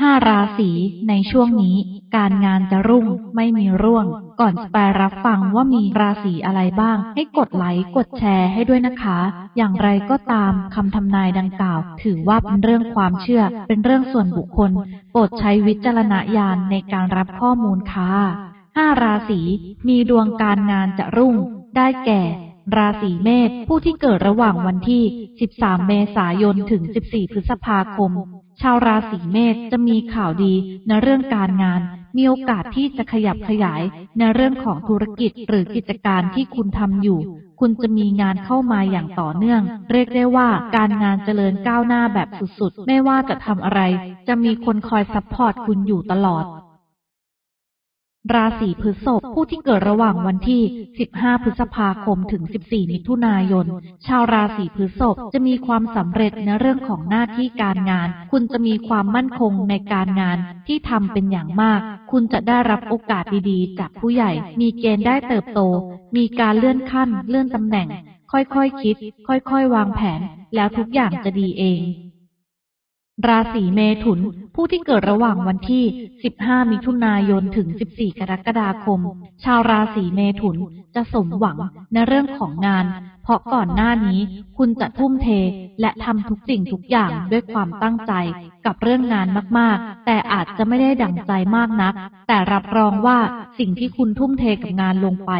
ห้าราศีในช่วงนี้ การงานจะรุ่งไม่มีร่วง ก่อนจะไปรับฟังว่ามีราศีอะไรบ้าง ให้กดไลค์กดแชร์ให้ด้วยนะคะ อย่างไรก็ตามคำทำนายดังกล่าว ถือว่าเป็นเรื่องความเชื่อ เป็นเรื่องส่วนบุคคล โปรดใช้วิจารณญาณในการรับข้อมูลค่ะห้าราศีมีดวงการงานจะรุ่ง ได้แก่ราศีเมษผู้ที่เกิดระหว่างวันที่ 13 เมษายน ถึง 14 พฤษภาคม ชาวราศีเมษจะมีข่าวดีในเรื่องการงาน มีโอกาสที่จะขยับขยายในเรื่องของธุรกิจหรือกิจการที่คุณทำอยู่ คุณจะมีงานเข้ามาอย่างต่อเนื่อง เรียกได้ว่าการงานเจริญก้าวหน้าแบบสุดๆ ไม่ว่าจะทำอะไร จะมีคนคอยซัพพอร์ตคุณอยู่ตลอด ราศีพฤษภผู้ที่เกิดระหว่างวันที่ 15 พฤษภาคมถึง 14 มิถุนายน ชาวราศีพฤษภจะมีความสำเร็จในเรื่องของหน้าที่การงาน คุณจะมีความมั่นคงในการงานที่ทำเป็นอย่างมาก คุณจะได้รับโอกาสดีๆ จากผู้ใหญ่ มีเกณฑ์ได้เติบโต มีการเลื่อนขั้น เลื่อนตำแหน่ง ค่อยๆคคิด ค่อยๆ วางแผน แล้วทุกอย่างจะดีเอง ราศีเมถุน ผู้ที่เกิดระหว่างวันที่ 15 มิถุนายน ถึง 14 กรกฎาคม ชาวราศีเมถุนจะสมหวังในเรื่องของงาน เพราะก่อนหน้านี้คุณจะทุ่มเทและทำทุกสิ่งทุกอย่างด้วยความตั้งใจกับเรื่องงานมากๆ แต่อาจจะไม่ได้ดั่งใจมากนัก แต่รับรองว่าสิ่งที่คุณทุ่มเทกับงานลงไป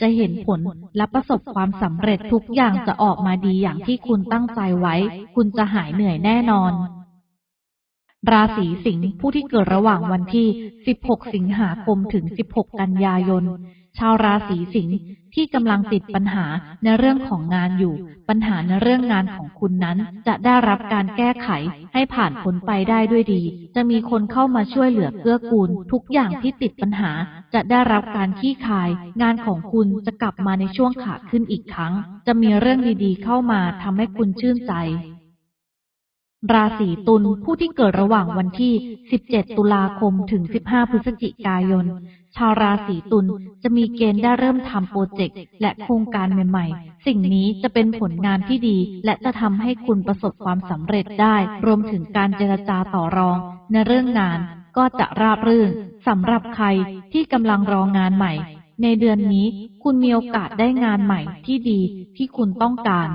จะเห็นผลและประสบความสำเร็จทุกอย่างจะออกมาดีอย่างที่คุณตั้งใจไว้ คุณจะหายเหนื่อยแน่นอน ราศีสิงห์ผู้ที่เกิดระหว่างวันที่ 16 สิงหาคมถึง 16 กันยายน ชาวราศีสิงห์ที่กำลังติดปัญหาในเรื่องของงานอยู่ ปัญหาในเรื่องงานของคุณนั้นจะได้รับการแก้ไขให้ผ่านพ้นไปได้ด้วยดี จะมีคนเข้ามาช่วยเหลือเกื้อกูล ทุกอย่างที่ติดปัญหา จะได้รับการขี้คาย งานของคุณจะกลับมาในช่วงขาขึ้นอีกครั้ง จะมีเรื่องดีๆ เข้ามาทำให้คุณชื่นใจ ราศีตุลผู้ที่เกิดระหว่างวันที่ 17 ตุลาคม ถึง 15 พฤศจิกายน ชาวราศีตุลจะมีเกณฑ์ได้เริ่มทำโปรเจกต์และโครงการใหม่ๆ สิ่งนี้จะเป็นผลงานที่ดี และจะทำให้คุณประสบความสำเร็จได้ รวมถึงการเจรจาต่อรอง ในเรื่องงานก็จะราบรื่นสำหรับใครที่กำลังรองานใหม่ ในเดือนนี้คุณมีโอกาสได้งานใหม่ที่ดีที่คุณต้องการ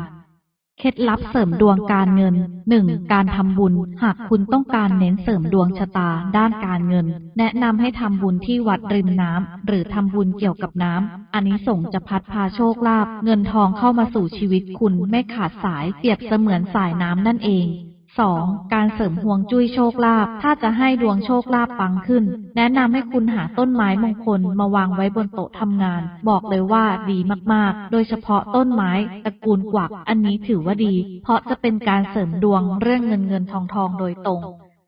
เคล็ดลับเสริมดวงการเงิน 1. การทำบุญ หากคุณต้องการเน้นเสริมดวงชะตาด้านการเงิน แนะนำให้ทำบุญที่วัดริมน้ำหรือทำบุญเกี่ยวกับน้ำอันนี้ส่งจะพัดพาโชคลาภเงินทองเข้ามาสู่ชีวิตคุณไม่ขาดสายเปรียบเสมือนสายน้ำนั่นเอง 2. การเสริมห่วงจุ้ยโชคลาภ ถ้าจะให้ดวงโชคลาภปังขึ้น แนะนำให้คุณหาต้นไม้มงคลมาวางไว้บนโต๊ะทำงาน บอกเลยว่าดีมากๆ โดยเฉพาะต้นไม้ตระกูลกวัก อันนี้ถือว่าดี เพราะจะเป็นการเสริมดวงเรื่องเงินเงินทองทองโดยตรง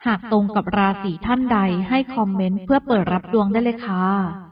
หากตรงกับราศีท่านใดให้คอมเมนต์เพื่อเปิดรับดวงได้เลยค่ะ